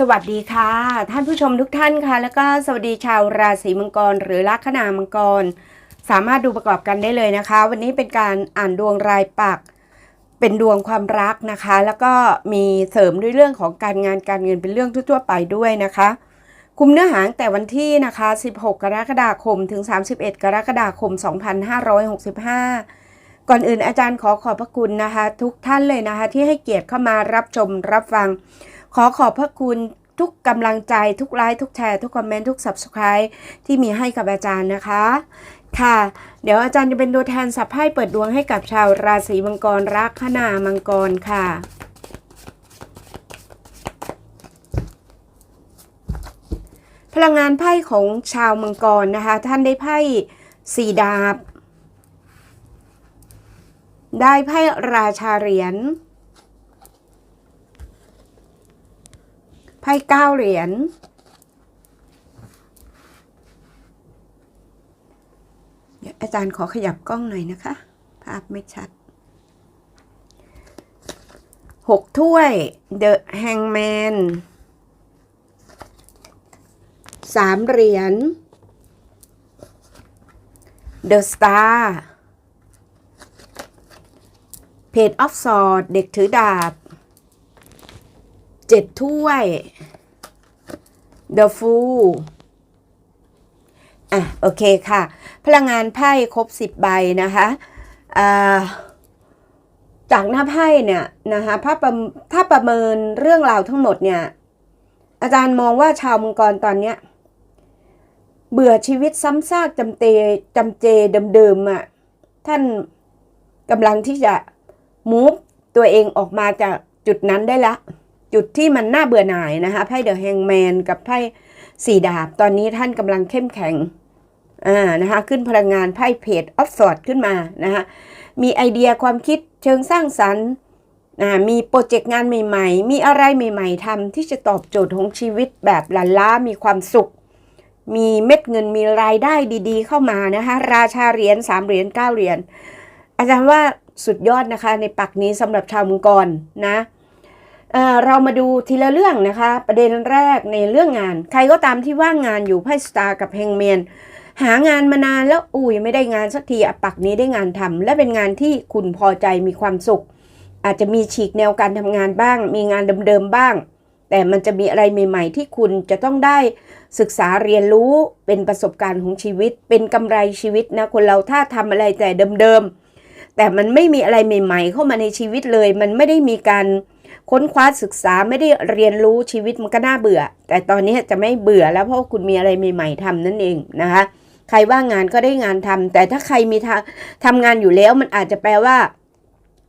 สวัสดีค่ะ ท่านผู้ชมทุกท่านค่ะ แล้วก็สวัสดีชาวราศีมังกร หรือลัคนามังกร สามารถดูประกอบกันได้เลยนะคะ วันนี้เป็นการอ่านดวงรายปัก เป็นดวงความรักนะคะ แล้วก็มีเสริมด้วยเรื่องของการงานการเงินเป็นเรื่องทั่วๆไปด้วยนะคะ คุมเนื้อหางแต่วันที่นะคะ 16 กรกฎาคมถึง 31 กรกฎาคม 2565ก่อนอื่นอาจารย์ขอขอบพระคุณนะคะ ทุกท่านเลยนะคะ ที่ให้เกียรติเข้ามารับชมรับฟัง ขอขอบพระคุณทุกกำลังใจทุกไลค์ทุกแชร์ทุกคอมเมนต์ทุก Subscribe ที่มีให้กับอาจารย์นะคะ ค่ะ เดี๋ยวอาจารย์จะเป็นตัวแทนสับไพ่เปิดดวงให้กับชาวราศีมังกรรักขนามังกรค่ะพลังงานไพ่ของชาวมังกรนะคะ ท่านได้ไพ่สี่ดาบ ได้ไพ่ราชาเหรียญ ไพ่เก้าเหรียญเดี๋ยวอาจารย์ขอขยับกล้องหน่อยนะคะ ภาพไม่ชัดหกถ้วย The Hangman สามเหรียญ The Star Page of Swords เด็กถือดาบ เจ็ดถ้วย The Fool อะ โอเคค่ะ พลังงานไพ่ครบ10ใบนะคะจากหน้าไพ่เนี่ยนะคะถ้าประถ้าประเมินเรื่องราวทั้งหมดเนี่ย อาจารย์มองว่าชาวมังกรตอนเนี้ยเบื่อชีวิตซ้ำซากจำเจจำเจเดิมๆอะท่านกำลังที่จะมูฟตัวเองออกมาจากจุดนั้นได้ละ จุดที่มันน่าเบื่อหน่ายนะคะไพ่เดอะแฮงแมนกับไพ่สี่ดาบ ตอนนี้ท่านกำลังเข้มแข็งอ่านะคะขึ้นพลังงานไพ่เพจออฟสอดขึ้นมานะคะมีไอเดียความคิดเชิงสร้างสรรค์อ่ามีโปรเจกต์งานใหม่ ๆ มีอะไรใหม่ ๆทำที่จะตอบโจทย์ของชีวิตแบบหลันล้ามีความสุข มีเม็ดเงินมีรายได้ดีๆ เข้ามานะคะราชาเหรียญสามเหรียญเก้าเหรียญอาจารย์ว่าสุดยอดนะคะในปักนี้สำหรับชาวมังกรนะ เรามาดูทีละเรื่องนะคะ ประเด็นแรกในเรื่องงาน ใครก็ตามที่ว่างงานอยู่ไพ่สตาร์กับเฮงเมียนหางานมานานแล้วอุ้ยไม่ได้งานสักทีอปักนี้ได้งานทำและเป็นงานที่คุณพอใจมีความสุข อาจจะมีฉีกแนวการทำงานบ้าง มีงานเดิมๆบ้าง แต่มันจะมีอะไรใหม่ ๆ ที่คุณจะต้องได้ศึกษาเรียนรู้เป็นประสบการณ์ของชีวิต เป็นกำไรชีวิตนะคนเราถ้าทำอะไรแต่เดิมๆแต่มันไม่มีอะไรใหม่ ๆ เข้ามาในชีวิตเลย มันไม่ได้มีการ ค้นคว้าศึกษาไม่ได้เรียนรู้ชีวิตมันก็น่าเบื่อ แต่ตอนนี้จะไม่เบื่อแล้วเพราะคุณมีอะไรใหม่ ๆทำนั่นเองนะคะ ใครว่างงานก็ได้งานทำแต่ถ้าใครมีทาทำงานอยู่แล้วมันอาจจะแปลว่า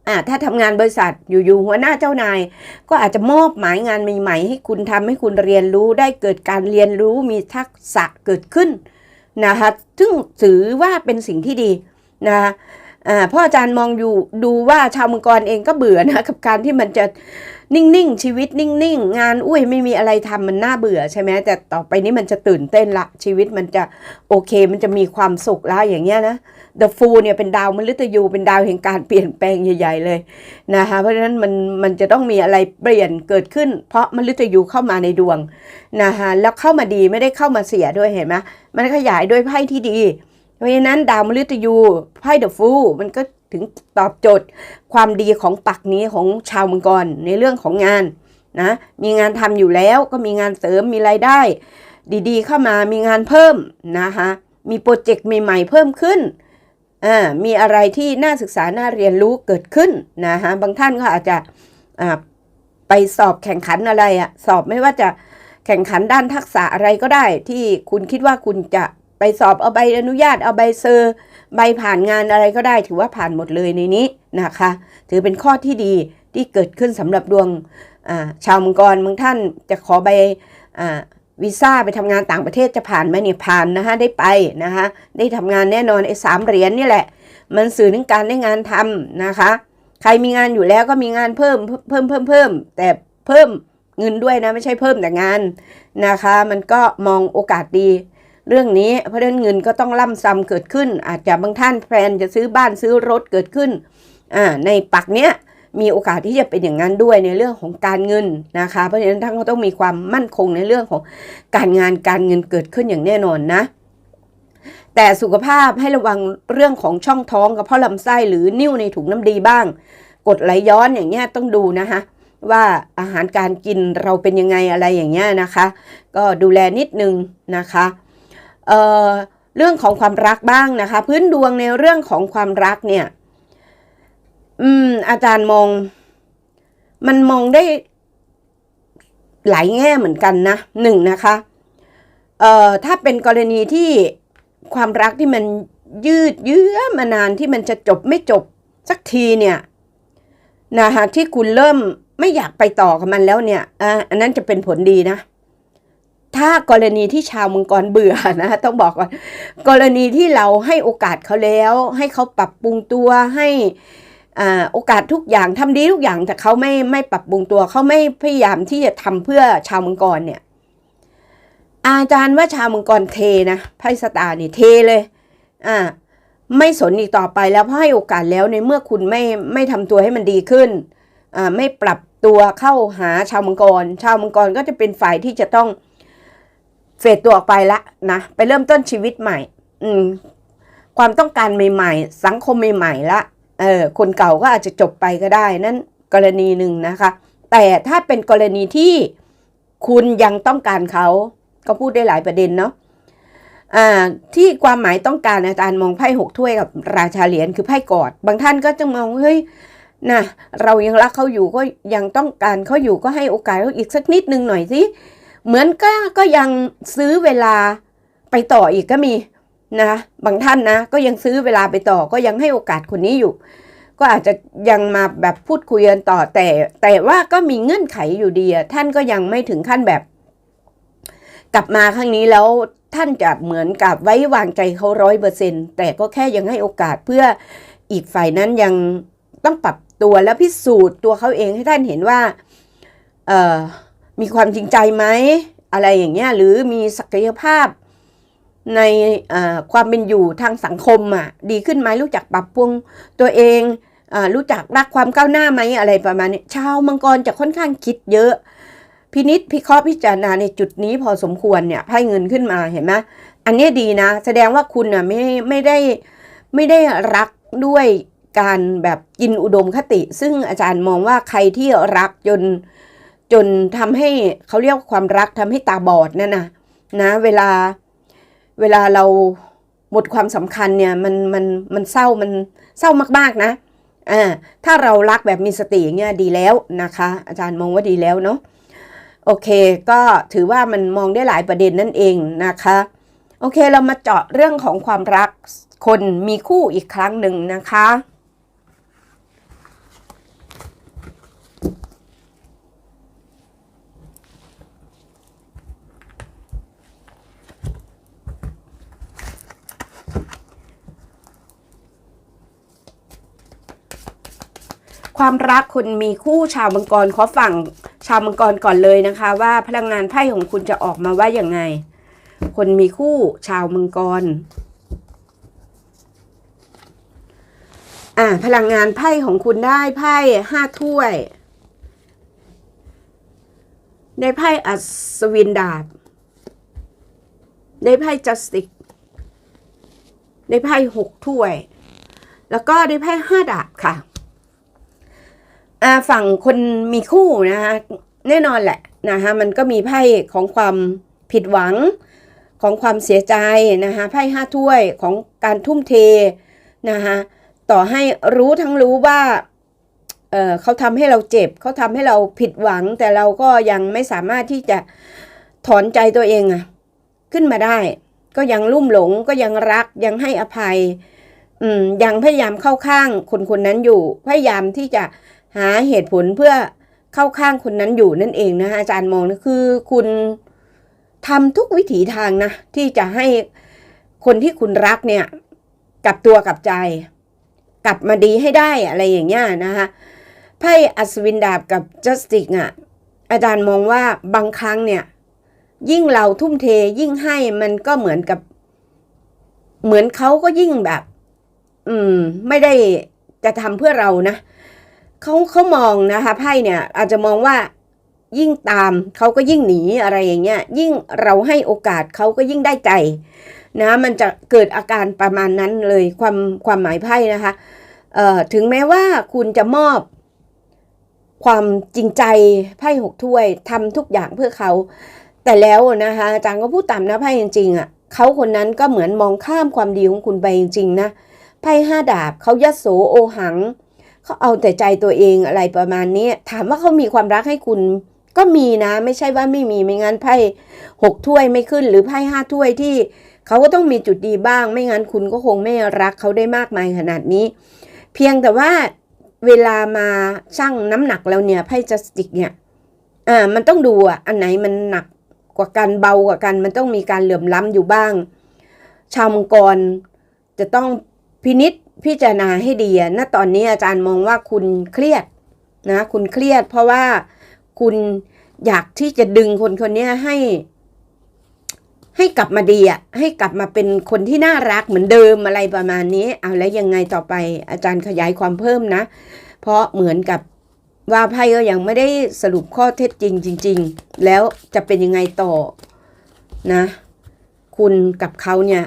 อ่าถ้าทำงานบริษัทอยู่ๆหัวหน้าเจ้านาย ก็อาจจะมอบหมายงานใหม่ๆ ให้คุณทำให้คุณเรียนรู้ได้เกิดการเรียนรู้มีทักษะเกิดขึ้นนะคะซึ่งถือว่าเป็นสิ่งที่ดีนะคะ พราะอาจารย์มองอยู่ดูว่าชาวมังกรเองก็เบื่อนะกับการที่มันจะนิ่งๆชีวิตนิ่งๆงานอุ้ยไม่มีอะไรทำมันน่าเบื่อใช่ไหมแต่ต่อไปนี้มันจะตื่นเต้นละชีวิตมันจะโอเคมันจะมีความสุขละอย่างเงี้ยนะ The Fool เนี่ยเป็นดาวมฤตยูเป็นดาวแห่งการเปลี่ยนแปลงใหญ่ ๆ เลยนะคะเพราะฉะนั้นมันมันจะต้องมีอะไรเปลี่ยนเกิดขึ้น เพราะมฤตยูเข้ามาในดวงนะคะแล้วเข้ามาดีไม่ได้เข้ามาเสียด้วยเห็นไหมมันขยายด้วยไพ่ที่ดี เพราะฉะนั้นดาวมฤตยูไพ่ The Fool มันก็ถึงตอบโจทย์ความดีของปักนี้ของชาวมังกรในเรื่องของงานนะมีงานทำอยู่แล้วก็มีงานเสริมมีรายได้ ดีๆ เข้ามามีงานเพิ่มนะคะมีโปรเจกต์ใหม่ๆเพิ่มขึ้นอ่ามีอะไรที่น่าศึกษาน่าเรียนรู้เกิดขึ้นนะคะบางท่านก็อาจจะอ่าไปสอบแข่งขันอะไรอะสอบไม่ว่าจะแข่งขันด้านทักษะอะไรก็ได้ที่คุณคิดว่าคุณจะ ไปสอบเอาใบอนุญาตเอาใบเซอร์ใบผ่านงานอะไรก็ได้ถือว่าผ่านหมดเลยในนี้นะคะ ถือเป็นข้อที่ดีที่เกิดขึ้นสำหรับดวงชาวมังกรบางท่านจะขอใบวีซ่าไปทำงานต่างประเทศจะผ่านไหมเนี่ยผ่านนะคะได้ไปนะคะได้ทำงานแน่นอนไอ้สามเหรียญนี่แหละ มันสื่อถึงการได้งานทำนะคะ ใครมีงานอยู่แล้วก็มีงานเพิ่มเพิ่มเพิ่มเพิ่มแต่เพิ่มเงินด้วยนะไม่ใช่เพิ่มแต่งานนะคะ มันก็มองโอกาสดี เรื่องนี้เพราะฉะนั้นเงินก็ต้องล่ำซ้ำเกิดขึ้น อาจจะบางท่านแพลนจะซื้อบ้านซื้อรถเกิดขึ้นในปักเนี้ยมีโอกาสที่จะเป็นอย่างนั้นด้วยในเรื่องของการเงินนะคะ เพราะฉะนั้นท่านก็ต้องมีความมั่นคงในเรื่องของการงานการเงินเกิดขึ้นอย่างแน่นอนนะ แต่สุขภาพให้ระวังเรื่องของช่องท้องกับเพาะลำไส้หรือนิ่วในถุงน้ำดีบ้าง กดไหลย้อนอย่างเงี้ยต้องดูนะคะว่าอาหารการกินเราเป็นยังไงอะไรอย่างเงี้ยนะคะ ก็ดูแลนิดนึงนะคะ เเรื่องของความรักบ้างนะคะ พื้นดวงในเรื่องของความรักเนี่ย อืม อาจารย์มอง มันมองได้หลายแง่เหมือนกันนะหนึ่งนะคะ เอ่อ ถ้าเป็นกรณีที่ความรักที่มันยืดเยื้อมานานที่มันจะจบไม่จบสักทีเนี่ยนะคะที่คุณเริ่มไม่อยากไปต่อกับมันแล้วเนี่ยอ่าอันนั้นจะเป็นผลดีนะ ถ้ากรณีที่ชาวมังกรเบื่อนะต้องบอกก่อนกรณีที่เราให้โอกาสเขาแล้ว ให้เขาปรับปรุงตัวให้อาโอกาสทุกอย่างทำดีทุกอย่างแต่เขาไม่ไม่ปรับปรุงตัวเขาไม่พยายามที่จะทำเพื่อชาวมังกรเนี่ย อาจารย์ว่าชาวมังกรเทนะไพ่สตาร์นี่เทเลยอ่าไม่สนอีกต่อไปแล้วเพราะให้โอกาสแล้วในเมื่อคุณไม่ไม่ทำตัวให้มันดีขึ้นอ่าไม่ปรับตัวเข้าหาชาวมังกร ชาวมังกรก็จะเป็นฝ่ายที่จะต้อง เฟดตัวออกไปละนะไปเริ่มต้นชีวิตใหม่ อืม ความต้องการใหม่ ๆ สังคมใหม่ๆละเออคนเก่าก็อาจจะจบไปก็ได้ นั่นกรณีหนึ่งนะคะ แต่ถ้าเป็นกรณีที่คุณยังต้องการเขาก็พูดได้หลายประเด็นเนาะที่ความหมายต้องการอาจารย์มองไพ่หกถ้วยกับราชาเหรียญคือไพ่กอด บางท่านก็จะมองเฮ้ยนะเรายังรักเขาอยู่ก็ยังต้องการเขาอยู่ก็ให้โอกาสเขาอีกสักนิดนึงหน่อยสิ เหมือนก็ก็ยังซื้อเวลาไปต่ออีกก็มีนะบางท่านนะก็ยังซื้อเวลาไปต่อก็ยังให้โอกาสคนนี้อยู่ ก็อาจจะยังมาแบบพูดคุยกันต่อแต่แต่ว่าก็มีเงื่อนไขอยู่ดีท่านก็ยังไม่ถึงขั้นแบบ กลับมาครั้งนี้แล้วท่านจะเหมือนกับไว้วางใจเขาร้อยเปอร์เซ็นแต่ก็แค่ยังให้โอกาสเพื่ออีกฝ่ายนั้นยังต้องปรับตัวและพิสูจน์ตัวเขาเองให้ท่านเห็นว่า เออ มีความจริงใจไหมอะไรอย่างเงี้ยหรือมีศักยภาพในความเป็นอยู่ทางสังคมอะดีขึ้นไหมรู้จักปรับปรุงตัวเองอรู้จักรักความก้าวหน้าไหมอะไรประมาณนี้ชาวมังกรจะค่อนข้างคิดเยอะ พินิษพิเคราะห์พิจารณาในจุดนี้พอสมควรเนี่ยให้เงินขึ้นมาเห็นไหมอันนี้ดีนะ แสดงว่าคุณน่ะไม่ไม่ได้ไม่ได้รักด้วยการแบบกินอุดมคติ ซึ่งอาจารย์มองว่าใครที่รักจน จนทำให้เขาเรียกว่าความรักทำให้ตาบอดนั่นนะนะเวลาเวลาเราหมดความสำคัญเนี่ยมันมันมันเศร้ามันเศร้ามากๆนะอ่าถ้าเรารักแบบมีสติอย่างเงี้ยดีแล้วนะคะ อาจารย์มองว่าดีแล้วเนาะโอเค ก็ถือว่ามันมองได้หลายประเด็นนั่นเองนะคะ โอเคเรามาเจาะเรื่องของความรักคนมีคู่อีกครั้งหนึ่งนะคะ ความรักคุณมีคู่ชาวมังกรขอฝั่งชาวมังกรก่อนเลยนะคะ ว่าพลังงานไพ่ของคุณจะออกมาว่าอย่างไง คนมีคู่ชาวมังกรอ่าพลังงานไพ่ของคุณได้ไพ่ห้าถ้วย ได้ไพ่อัศวินดาบ ได้ไพ่จัสติก ได้ไพ่หกถ้วย แล้วก็ได้ไพ่ห้าดาบค่ะ ฝั่งคนมีคู่นะคะแน่นอนแหละนะคะมันก็มีไพ่ของความผิดหวังของความเสียใจนะคะไพ่ห้าถ้วยของการทุ่มเทนะคะต่อให้รู้ทั้งรู้ว่าเเขาทำให้เราเจ็บ เขาทำให้เราผิดหวัง แต่เราก็ยังไม่สามารถที่จะถอนใจตัวเองอะขึ้นมาได้ ก็ยังลุ่มหลงก็ยังรักยังให้อภัยยังพยายามเข้าข้างคนคนนั้นอยู่ พยายามที่จะ หาเหตุผลเพื่อเข้าข้างคนนั้นอยู่นั่นเองนะคะอาจารย์มองนะคือคุณทำทุกวิถีทางนะ ที่จะให้คนที่คุณรักเนี่ยกลับตัวกลับใจ กลับมาดีให้ได้อะไรอย่างเงี้ยนะคะไพ่อัศวินดาบกับจัสติกอะอาจารย์มองว่าบางครั้งเนี่ย ยิ่งเราทุ่มเทยิ่งให้มันก็เหมือนกับ เหมือนเขาก็ยิ่งแบบ อืม ไม่ได้จะทำเพื่อเรานะ เขาเขามองนะคะไพ่เนี่ยอาจจะมองว่ายิ่งตามเขาก็ยิ่งหนีอะไรอย่างเงี้ยยิ่งเราให้โอกาสเขาก็ยิ่งได้ใจนะมันจะเกิดอาการประมาณนั้นเลยความความหมายไพ่นะคะเอ่อถึงแม้ว่าคุณจะมอบความจริงใจไพ่หกถ้วยทำทุกอย่างเพื่อเขา แต่แล้วนะคะอาจารย์ก็พูดตามนะไพ่จริงๆอะเขาคนนั้นก็เหมือนมองข้ามความดีของคุณไปจริงๆนะไพ่ห้าดาบเขายัดโสโอหังเเขาเอาแต่ใจตัวเองอะไรประมาณนี้ถามว่าเขามีความรักให้คุณก็มีนะ ไม่ใช่ว่าไม่มีไม่งั้นไพ่หกถ้วยไม่ขึ้น หรือไพ่ห้าถ้วยที่เขาก็ต้องมีจุดดีบ้าง ไม่งั้นคุณก็คงไม่รักเขาได้มากมายขนาดนี้ เพียงแต่ว่าเวลามาชั่งน้ำหนักแล้วเนี่ยไพ่จัสติกเนี่ยอ่ามันต้องดูอะอันไหนมันหนักกว่ากันเบากว่ากัน มันต้องมีการเหลื่อมล้ำอยู่บ้าง ชาวมังกรจะต้องพินิษ พิจารณาให้ดีอะตอนนี้อาจารย์มองว่าคุณเครียดนะคุณเครียดเพราะว่าคุณอยากที่จะดึงคนคนนี้ให้ ให้กลับมาดีอะให้กลับมาเป็นคนที่น่ารักเหมือนเดิมอะไรประมาณนี้เอาแล้วยังไงต่อไปอาจารย์ขยายความเพิ่มนะ เพราะเหมือนกับว่าไพ่ก็ยังไม่ได้สรุปข้อเท็จจริงจริง ๆ แล้วจะเป็นยังไงต่อนะ คุณกับเขาเนี่ย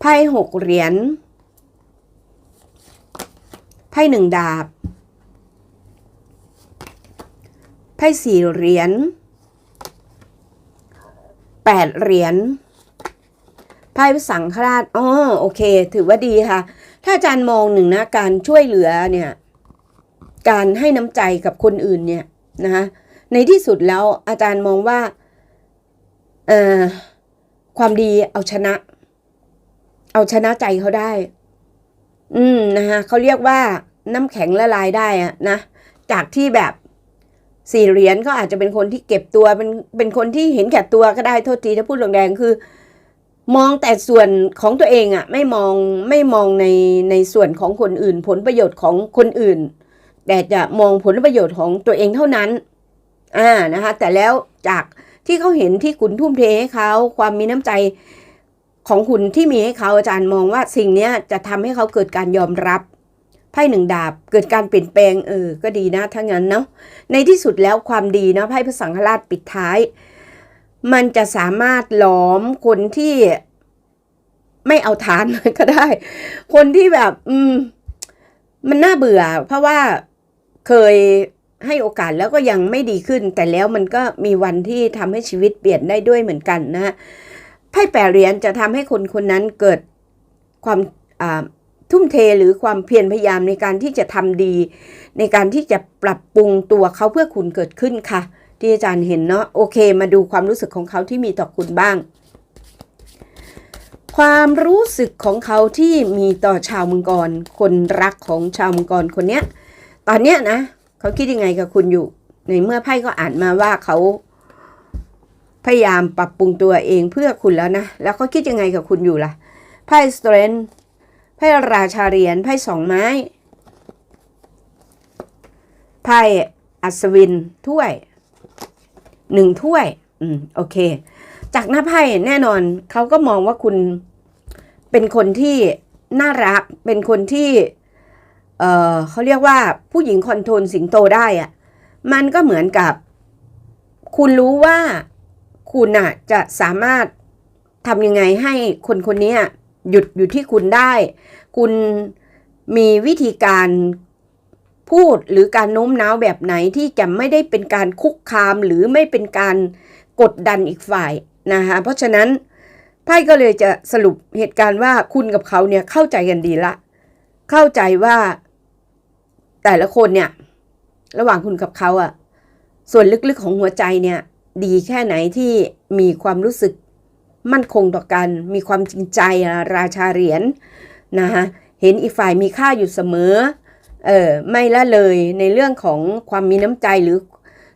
ไพ่หกเหรียญ ไพ่หนึ่งดาบ ไพ่สี่เหรียญแปดเหรียญ ไพ่สังฆราชอ๋อโอเค ถือว่าดีค่ะ ถ้าอาจารย์มองหนึ่งนะ การช่วยเหลือเนี่ย การให้น้ำใจกับคนอื่นเนี่ยนะคะในที่สุดแล้วอาจารย์มองว่า เอ่อ ความดีเอาชนะ เอาชนะใจเขาได้ อืมนะคะเขาเรียกว่าน้ำแข็งละลายได้อะนะ จากที่แบบสี่เหรียญก็อาจจะเป็นคนที่เก็บตัวเป็นเป็นคนที่เห็นแก่ตัวก็ได้โทษทีถ้าพูดแรงๆคือ มองแต่ส่วนของตัวเองอะไม่มองไม่มองในในส่วนของคนอื่น ผลประโยชน์ของคนอื่น แต่จะมองผลประโยชน์ของตัวเองเท่านั้นอ่านะคะแต่แล้วจากที่เขาเห็นที่คุณทุ่มเทให้เขาความมีน้ำใจ ของคุณที่มีให้เขาอาจารย์มองว่าสิ่งนี้จะทำให้เขาเกิดการยอมรับไพ่หนึ่งดาบเกิดการเปลี่ยนแปลงเออก็ดีนะถ้างั้นเนาะในที่สุดแล้วความดีนะไพ่พระสังฆราชปิดท้าย มันจะสามารถหลอมคนที่ไม่เอาทานก็ได้ คนที่แบบ อืม มันน่าเบื่อ เพราะว่าเคยให้โอกาสแล้วก็ยังไม่ดีขึ้น แต่แล้วมันก็มีวันที่ทำให้ชีวิตเปลี่ยนได้ด้วยเหมือนกันนะฮะ ไพ่แปดเหรียญจะทำให้คนคนนั้นเกิดความทุ่มเทหรือความเพียรพยายามในการที่จะทำดี ในการที่จะปรับปรุงตัวเขาเพื่อคุณเกิดขึ้นค่ะ ที่อาจารย์เห็นเนาะโอเค มาดูความรู้สึกของเขาที่มีต่อคุณบ้าง ความรู้สึกของเขาที่มีต่อชาวมังกร คนรักของชาวมังกรคนเนี้ย ตอนเนี้ยนะเขาคิดยังไงกับคุณอยู่ ในเมื่อไพ่ก็อ่านมาว่าเขา พยายามปรับปรุงตัวเองเพื่อคุณแล้วนะ แล้วเขาคิดยังไงกับคุณอยู่ล่ะ ไพ่สเตรนไพ่ราชาเหรียญ ไพ่สองไม้ ไพ่อัศวิน ถ้วย หนึ่งถ้วย อืม โอเค จากหน้าไพ่แน่นอน เขาก็มองว่าคุณเป็นคนที่น่ารัก เป็นคนที่ เออเขาเรียกว่าผู้หญิงคอนโทรลสิงโตได้อะมันก็เหมือนกับ คุณรู้ว่า คุณน่ะจะสามารถทำยังไงให้คนคนนี้หยุดอยู่ที่คุณได้ คุณมีวิธีการพูดหรือการโน้มน้าวแบบไหนที่จะไม่ได้เป็นการคุกคามหรือไม่เป็นการกดดันอีกฝ่ายนะคะเพราะฉะนั้นไพ่ก็เลยจะสรุปเหตุการณ์ว่าคุณกับเขาเนี่ยเข้าใจกันดีละ เข้าใจว่าแต่ละคนเนี่ย ระหว่างคุณกับเขาอะส่วนลึกๆของหัวใจเนี่ย ดีแค่ไหนที่มีความรู้สึกมั่นคงต่อกัน มีความจริงใจราชาเหรียญนะคะเห็นอีกฝ่ายมีค่าอยู่เสมอเออไม่ละเลยในเรื่องของความมีน้ำใจหรือ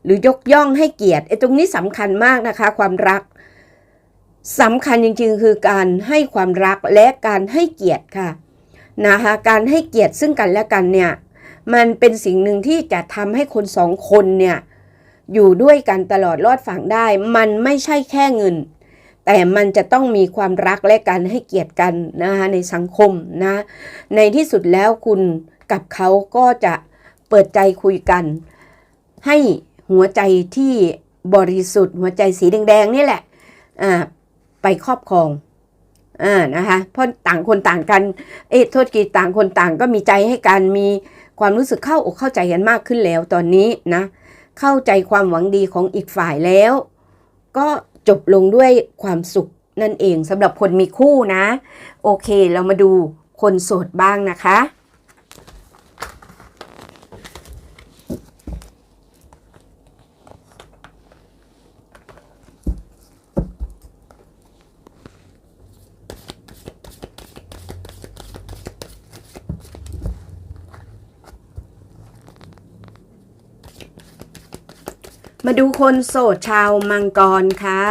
หรือยกย่องให้เกียรติไอ้ตรงนี้สำคัญมากนะคะ ความรักสำคัญจริงๆ คือการให้ความรักและการให้เกียรติค่ะนะคะการให้เกียรติซึ่งกันและกันเนี่ยมันเป็นสิ่งหนึ่งที่จะทำให้คนสองคนเนี่ย อยู่ด้วยกันตลอดรอดฝั่งได้ มันไม่ใช่แค่เงิน แต่มันจะต้องมีความรักและการให้เกียรติกันนะคะในสังคมนะในที่สุดแล้วคุณกับเขาก็จะเปิดใจคุยกัน ให้หัวใจที่บริสุทธิ์ หัวใจสีแดงๆนี่แหละอ่าไปครอบครองอ่านะคะเพราะต่างคนต่างกัน เอ๊ะโทษกีต่างคนต่างก็มีใจให้กันมีความรู้สึกเข้าอกเข้าใจกันมากขึ้นแล้วตอนนี้นะ เข้าใจความหวังดีของอีกฝ่ายแล้ว ก็จบลงด้วยความสุขนั่นเองสำหรับคนมีคู่นะ โอเคเรามาดูคนโสดบ้างนะคะ ดูคนโสดชาวมังกรค่ะ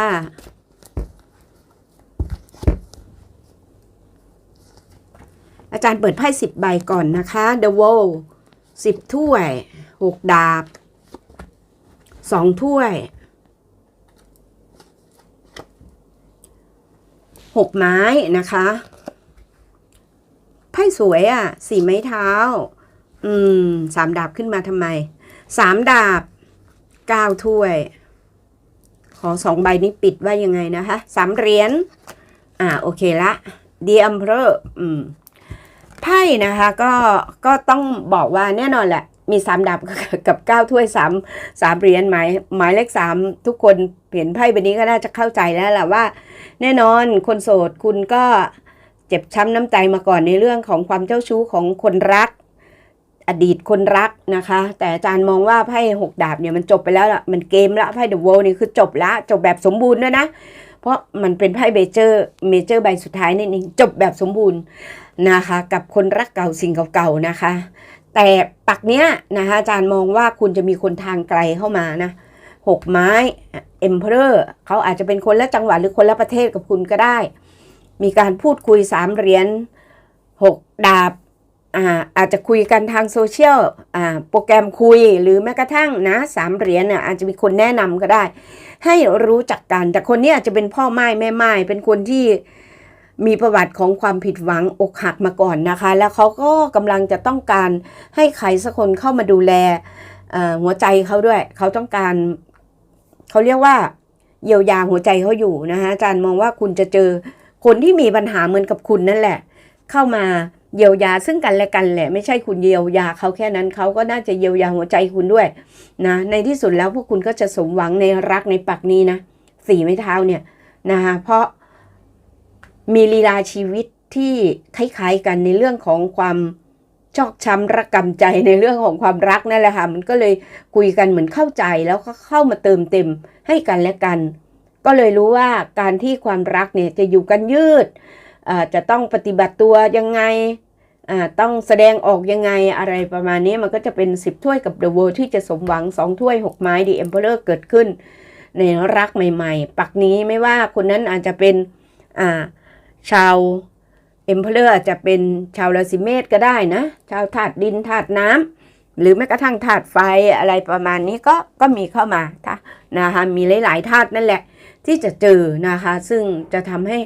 อาจารย์เปิดไพ่สิบใบก่อนนะคะ The Wall สิบถ้วยหกดาบสองถ้วยหกไม้นะคะไพ่สวยอะสี่ไม้เท้า อืมสามดาบขึ้นมาทำไมสามดาบ ก้าถ้วย ขอสองใบนี้ปิดว่ายังไงนะคะสามเหรียญอ่าโอเคละดีอัมเพออืมไพ่นะคะก็ก็ต้องบอกว่าแน่นอนแหละ มีสามดาบกับเก้าถ้วยสามสามเหรียญหมายหมายเลขสามทุกคนเห็นไพ่ใบนี้ก็น่าจะเข้าใจแล้วแหละว่า แน่นอนคนโสดคุณก็เจ็บช้ำน้ำใจมาก่อนในเรื่องของความเจ้าชู้ของคนรัก อดีตคนรักนะคะ แต่อาจารย์มองว่าไพ่หกดาบเนี่ยมันจบไปแล้วล่ะมันเกมละไพ่เดอะโวนี่คือจบละจบแบบสมบูรณ์ด้วยนะ เพราะมันเป็นไพ่เบเจอร์เมเจอร์ใบสุดท้ายนี่เองจบแบบสมบูรณ์นะคะ กับคนรักเก่าสิ่งเก่าๆนะคะ แต่ปักเนี้ยนะคะอาจารย์มองว่าคุณจะมีคนทางไกลเข้ามานะหกไม้เอ็มเพอร์เขาอาจจะเป็นคนละจังหวัดหรือคนละประเทศกับคุณก็ได้ มีการพูดคุยสามเหรียญหกดาบ อาจจะคุยกันทางโซเชียลโปรแกรมคุยหรือแม้กระทั่งนะสามเหรียญอาจจะมีคนแนะนำก็ได้ ให้รู้จักกัน แต่คนนี้อาจจะเป็นพ่อไม้แม่ไม้เป็นคนที่มีประวัติของความผิดหวังอกหักมาก่อนนะคะ แล้วเขาก็กำลังจะต้องการให้ใครสักคนเข้ามาดูแลหัวใจเขาด้วย เขาต้องการเขาเรียกว่า เยียวยาหัวใจเขาอยู่นะคะอาจารย์มองว่าคุณจะเจอคนที่มีปัญหาเหมือนกับคุณนั่นแหละ เข้ามา เยียวยาซึ่งกันและกันแหละไม่ใช่คุณเยียวยาเขาแค่นั้นเขาก็น่าจะเยียวยาหัวใจคุณด้วยนะในที่สุดแล้วพวกคุณก็จะสมหวังในรักในปักนี้นะสี่ไม้เท้าเนี่ยนะคะเพราะมีลีลาชีวิตที่คล้ายๆกันในเรื่องของความชอกช้ำระกำใจในเรื่องของความรักนั่นแหละค่ะมันก็เลยคุยกันเหมือนเข้าใจแล้วก็เข้ามาเติมเต็มให้กันและกัน ก็เลยรู้ว่าการที่ความรักเนี่ยจะอยู่กันยืด จะต้องปฏิบัติตัวยังไงต้องแสดงออกยังไงอะไรประมาณนี้มันก็จะเป็น 10 ถ้วยกับ The World ที่จะสมหวัง 2 ถ้วย 6 ไม้ The Emperor เกิดขึ้น ในรักใหม่ ๆ ปักนี้ไม่ว่าคนนั้นอาจจะเป็นาชาว Emperor อาจจะเป็นชาวราศีเมษก็ได้นะ ชาวธาตุดินธาตุน้ำหรือแม้กระทั่งธาตุไฟอะไรประมาณนี้ก็ก็มีเข้ามาท่านะคะมีหลายๆธาตุนั่นแหละ ที่จะเจอนะคะ ซึ่งจะทำให้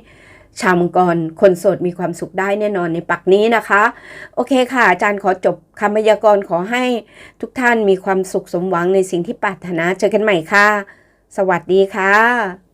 ชาวมังกรคนโสดมีความสุขได้แน่นอนในปักนี้นะคะ โอเคค่ะ อาจารย์ขอจบคำพยากรณ์ขอให้ทุกท่านมีความสุขสมหวังในสิ่งที่ปรารถนาเจอกันใหม่ค่ะ สวัสดีค่ะ